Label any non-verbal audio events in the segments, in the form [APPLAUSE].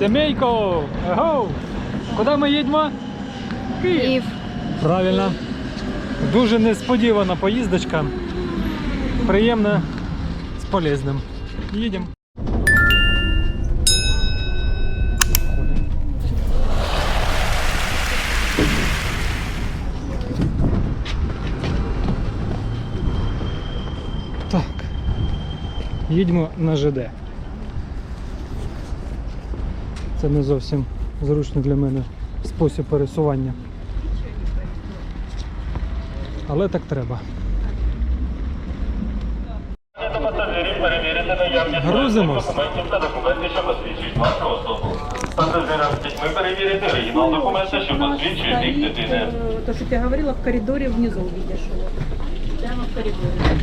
Семейко! Ого! Куди ми їдемо? Київ. Правильно. Дуже несподівана поїздочка. Приємна з полезним. Їдемо. Так. Їдемо на ЖД. Це не зовсім зручний для мене спосіб пересування. Але так треба. Грузимось. що посвідчують дітьми перевірити оригінал документа, що посвідчує вік дитини. То, что я говорила, в коридоре внизу увидишь его. Прямо в коридоре.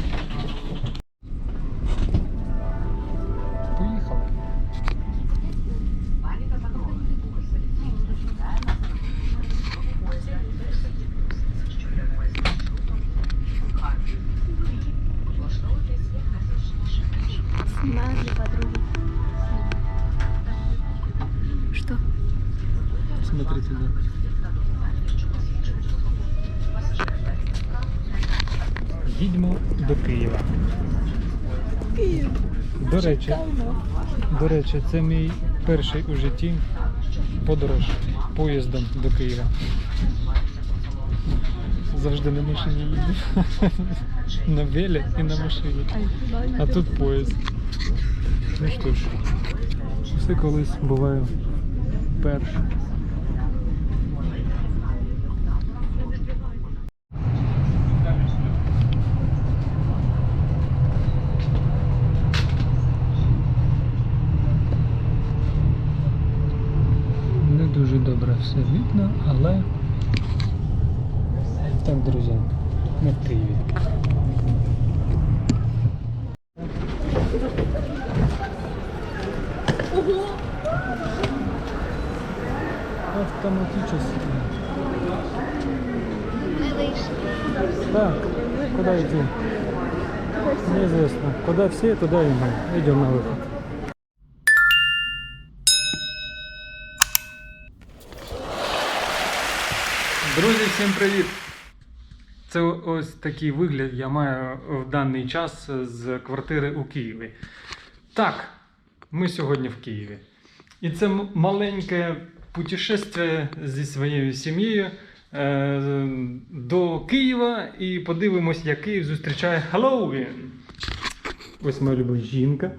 Їдьмо до Києва. Київ. До речі, до речі, це мій перший у житті подорож поїздом до Києва. Завжди на машині їду. [LAUGHS] На велі і на машині. А тут поїзд. Ну що ж, все колись буває перше. Не дуже добре все видно, але так, друзі, ми в Києві. Автоматически. Мы вышли. Так, куда идти? Неизвестно. Куда все, туда и мы. Идем на выход. Всім привіт! Це ось такий вигляд я маю в даний час з квартири у Києві. Так, ми сьогодні в Києві. І це маленьке путешествие зі своєю сім'єю е, до Києва і подивимось, як Київ зустрічає Хеллоуін. Ось моя люба жінка.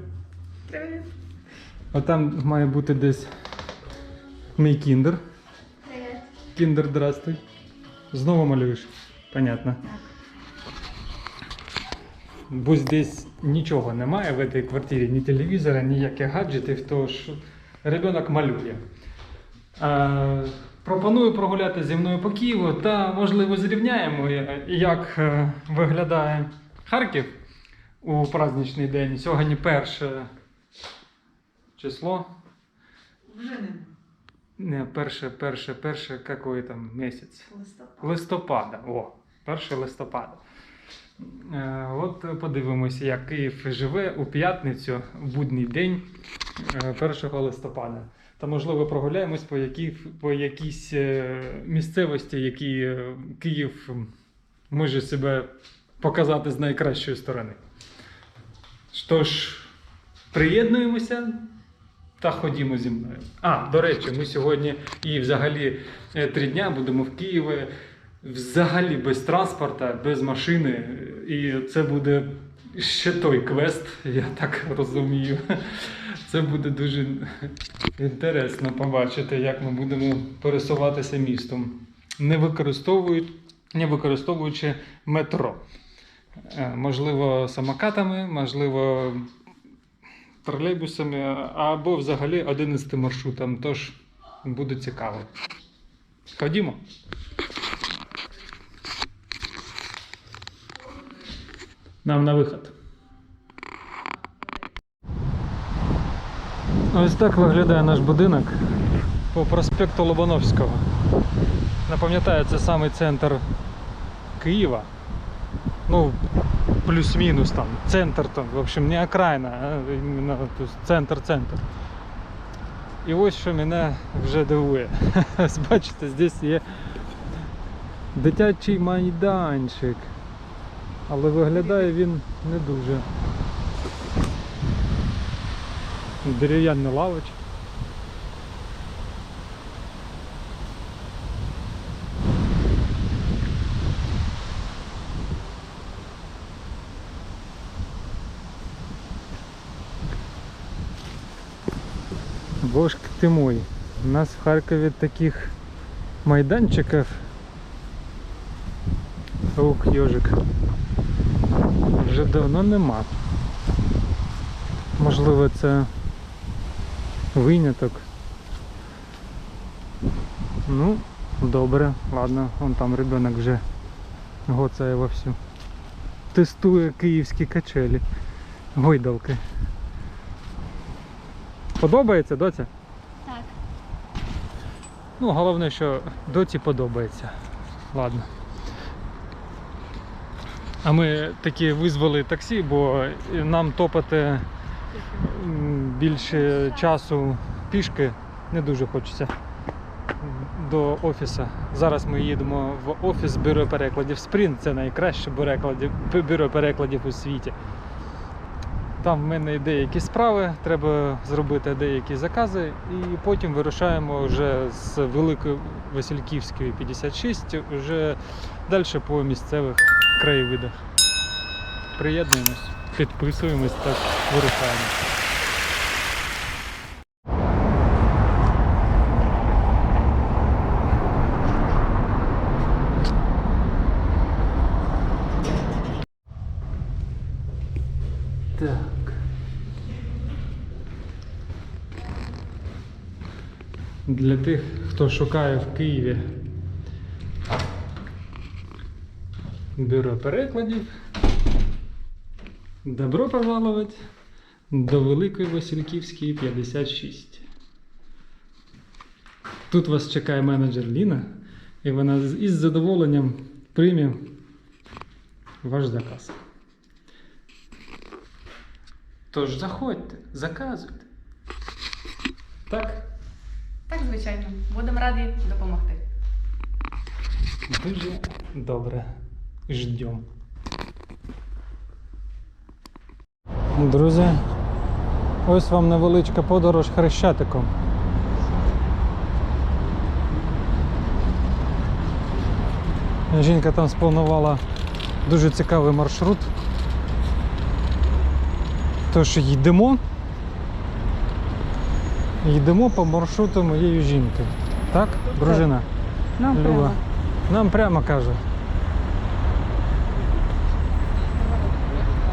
Привет. А там має бути десь мій кіндер. Кіндер, здравствуй. Знову малюєш. Понятно. Бо здесь нічого немає в цій квартирі, ні телевізора, ніяких гаджетів, тож ребенок малює. Е, пропоную прогуляти зі мною по Києву та, можливо, зрівняємо, е, як е, виглядає Харків у праздничний день. Сьогодні перше число. Вже. Не, перше, перше, перше, який там місяць? Листопад. Листопада. О, 1 листопада. Е, от подивимося, як Київ живе у п'ятницю, в будній день е, 1 листопада. Та, можливо, прогуляємось по, які, по якійсь е, місцевості, які е, Київ може себе показати з найкращої сторони. Тож, приєднуємося та ходімо зі мною. А, до речі, ми сьогодні і взагалі е, три дня будемо в Києві. Взагалі без транспорта, без машини. І це буде ще той квест, я так розумію. Це буде дуже інтересно побачити, як ми будемо пересуватися містом, не використовують, не використовуючи метро. Е, Можливо, самокатами, можливо, тролейбусами або взагалі 11 маршрутом. Тож буде цікаво. Ходімо. Нам на виход. Ось так виглядає наш будинок по проспекту Лобановського. Напам'ятаю, це самий центр Києва. Ну, плюс-мінус там, центр там, в общем, не окраїна, а іменно центр-центр. І ось що мене вже дивує. [LAUGHS] Бачите, здесь є дитячий майданчик. Але виглядає він не дуже. Дерев'яна лавочка. Боже ти мой, у нас в Харкові таких майданчиків. Ух, йожик. Вже давно нема. Можливо, це виняток. Ну, добре, ладно, вон там ребенок вже гоцає вовсю. Тестує київські качелі. Гойдалки. Подобається, доця? Так. Ну, головне, що доці подобається. Ладно. А ми таки визвали таксі, бо нам топати більше часу пішки не дуже хочеться до офісу. Зараз ми їдемо в офіс бюро перекладів Sprint. Це найкраще бюро перекладів у світі. Там в мене є деякі справи, треба зробити деякі закази, і потім вирушаємо вже з Великої Васильківської 56, вже далі по місцевих краєвидах. Приєднуємось, підписуємось та вирушаємо. Так. Для тих, хто шукає в Києві бюро перекладів. Добро пожаловать до Великої Васильківської 56. Тут вас чекає менеджер Ліна, і вона із задоволенням прийме ваш заказ. Тож заходьте, заказуйте. Так? Так, звичайно. Будемо раді допомогти. Дуже добре. Ждем. Друзі, ось вам невеличка подорож хрещатиком. Жінка там спланувала дуже цікавий маршрут. Тож йдемо. Йдемо по маршруту моєї жінки. Так, дружина? Нам Люба. Нам прямо каже.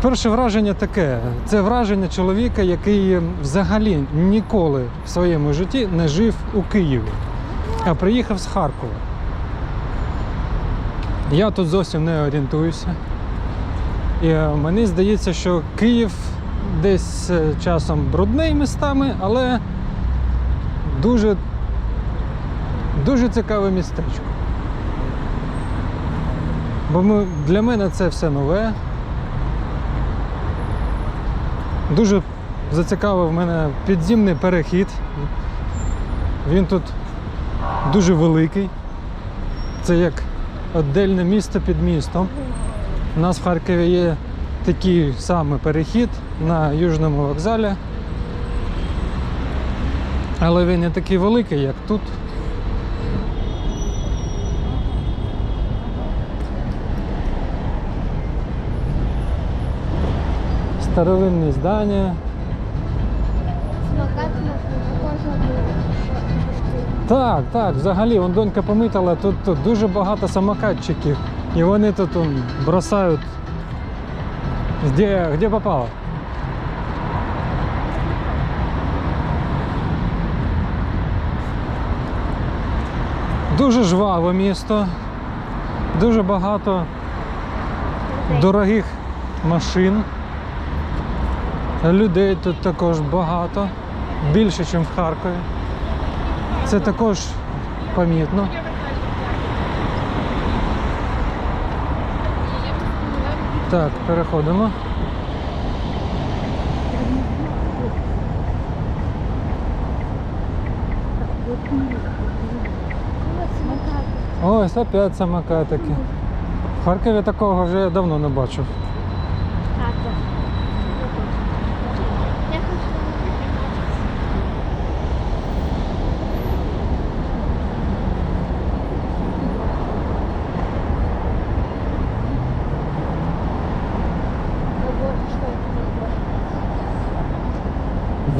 Перше враження таке. Це враження чоловіка, який взагалі ніколи в своєму житті не жив у Києві, а приїхав з Харкова. Я тут зовсім не орієнтуюся. І е, мені здається, що Київ десь е, часом брудний містами, але дуже, дуже цікаве містечко. Бо ми, для мене це все нове. Дуже зацікавив мене підземний перехід. Він тут дуже великий. Це як віддільне місто під містом. У нас в Харкові є такий самий перехід на Южному вокзалі. Але він не такий великий, як тут. Старовинні здання. Так, так, взагалі, вон донька помітила, тут, тут дуже багато самокатчиків. І вони тут он, бросають. Де, де попало? Дуже жваве місто, дуже багато дорогих машин. Людей тут також багато, більше, ніж в Харкові. Це також помітно. Так, переходимо. Ось опять самокатики. В Харкові такого вже я давно не бачив.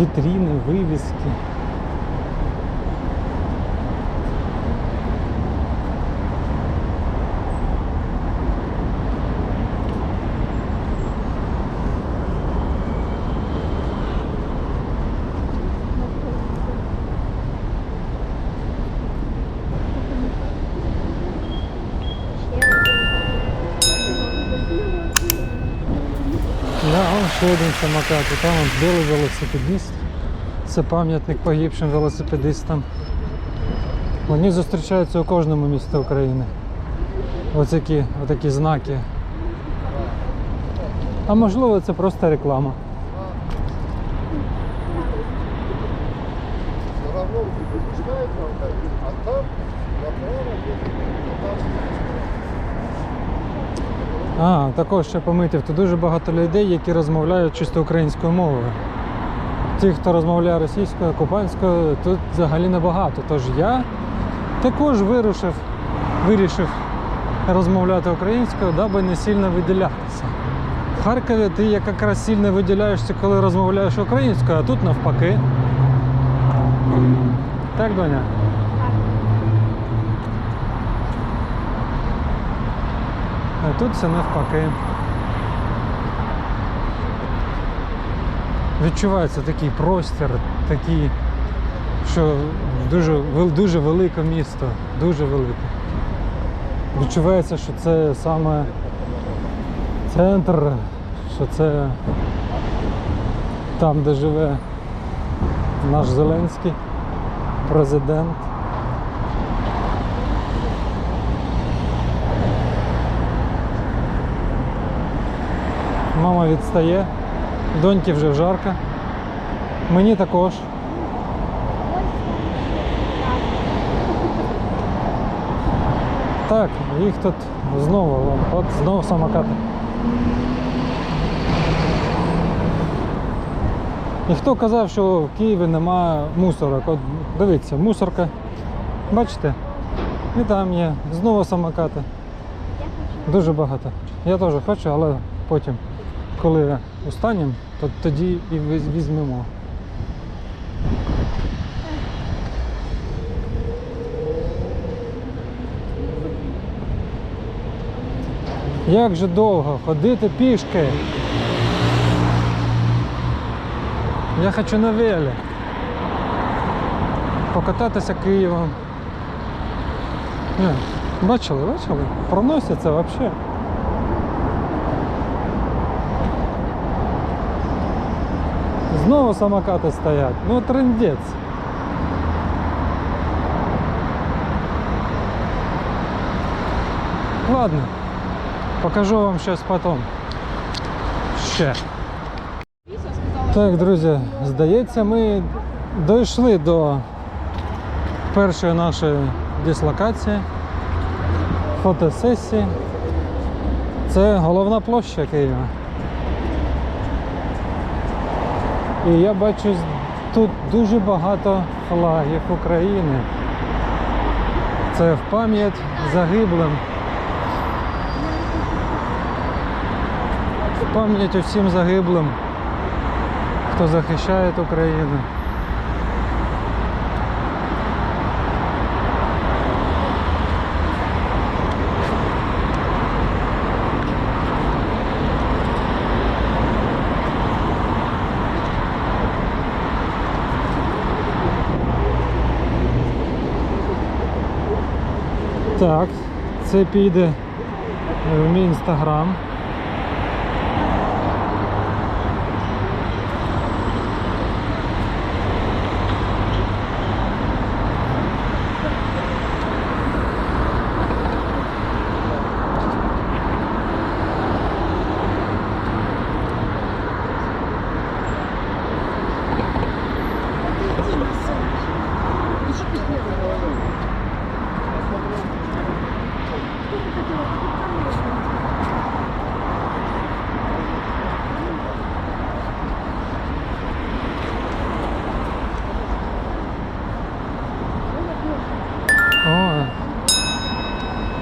Вітріни, вивіски. Да, он ще самокат. І там білий велосипедист. Це пам'ятник погибшим велосипедистам. Вони зустрічаються у кожному місті України. Ось які, отакі знаки. А можливо це просто реклама. А там направо а також ще помітив, тут дуже багато людей, які розмовляють чисто українською мовою. Ті, хто розмовляє російською, окупанською, тут взагалі небагато. Тож я також вирушив, вирішив розмовляти українською, даби не сильно виділятися. В Харкові ти якраз сильно виділяєшся, коли розмовляєш українською, а тут навпаки. Так, доня? А тут все навпаки. Відчувається такий простір, такий, що дуже, дуже велике місто, дуже велике. Відчувається, що це саме центр, що це там, де живе наш Зеленський, президент. Мама відстає, доньки вже жарко. Мені також. Так, їх тут знову, от знову самокати. Хто казав, що в Києві немає мусорок? От дивіться, мусорка. Бачите? І там є. Знову самокати. Дуже багато. Я теж хочу, але потім, коли устанемо, то тоді і візьмемо. Як же довго ходити пішки? Я хочу на велі. Покататися Києвом. Ні, бачили, бачили? Проносяться взагалі. Знову самокати стоять. Ну трендець. Ладно, покажу вам щось потім. Ще. Так, друзі, здається, ми дійшли до першої нашої дислокації, фотосесії. Це головна площа Києва. І я бачу тут дуже багато флагів України. Це в пам'ять загиблим. В пам'ять усім загиблим, хто захищає Україну. Так, це піде в мій інстаграм.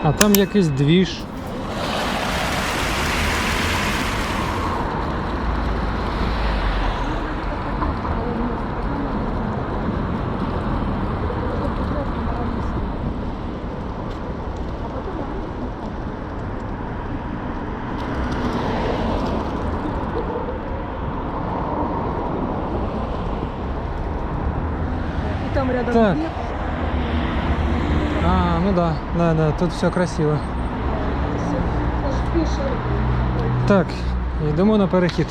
А там якийсь двіж. Рядом Так. А, ну да, да, да, тут все красиво. Так, Так, йдемо на перехід.